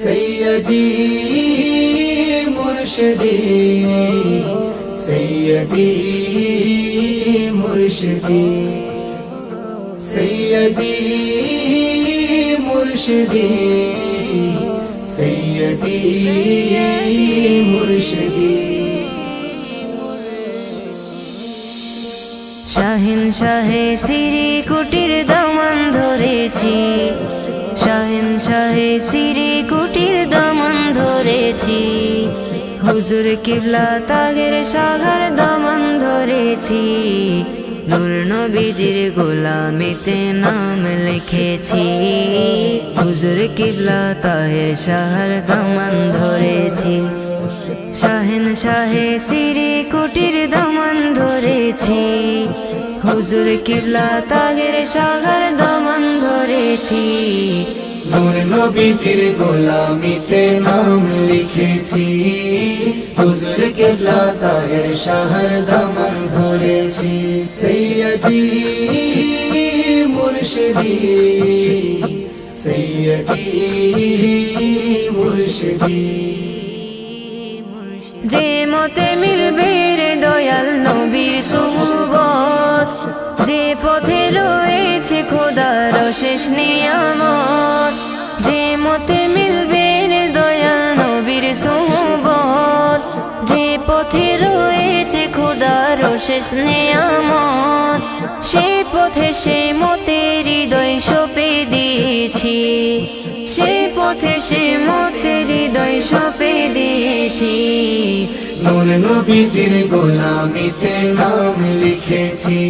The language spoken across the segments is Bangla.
সৈয়দি মুর্শিদি সৈয়দি মুর্শিদি সৈয়দি মুর্শিদি সৈয়দি মুর্শিদি। শাহিন শাহে সিরি কুটির দামান ধরেছি। শাহিন শাহে সিরি হুজুর কিবলা তাগের সাগর দমন ধরেছি। নূর নবীজির গোলামিতে নাম লিখেছি। হুজুর কিবলা তাহের শাহর দামান ধরেছি। শাহেন শাহে সিরি কুটির দামান ধরেছি। হুজুর কিবলা তাগের সাগর দমন ধরেছি। নূর নবীজির গোলামিতে নাম লিখেছি। হুজুর কেবলা তাহের শাহর দামন ধরেছি। সৈয়দি মুর্শিদি সৈয়দি মুর্শিদি। যে মতে মিলবে রে দয়াল নবীর সুবত, যে পথে রয়েছে খোদার শেষ নিয়ামত, যে মতে মিলবে খোদার শেষ নিয়ামত সে পথে সে মতে হৃদয় সপে দিয়েছি। সে পথে সে মতে হৃদয় সপে দিয়েছি। নূর নবীজির গোলামিতে নাম লিখেছি।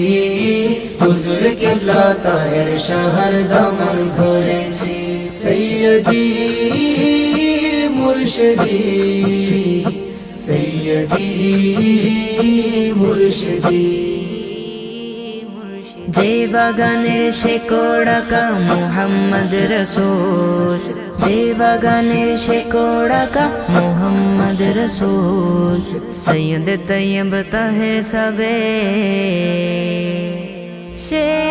হুজুর কেবলা তাহের শাহর দামন ধরেছি সৈয়দি মুর্শিদি। যে বাগানের সে কোড়াকা মোহাম্মদ রসুল। যে বাগানের সে কোড়াকা মোহাম্মদ রসুল। সৈয়দ তৈয়ব তাহের সবে। সে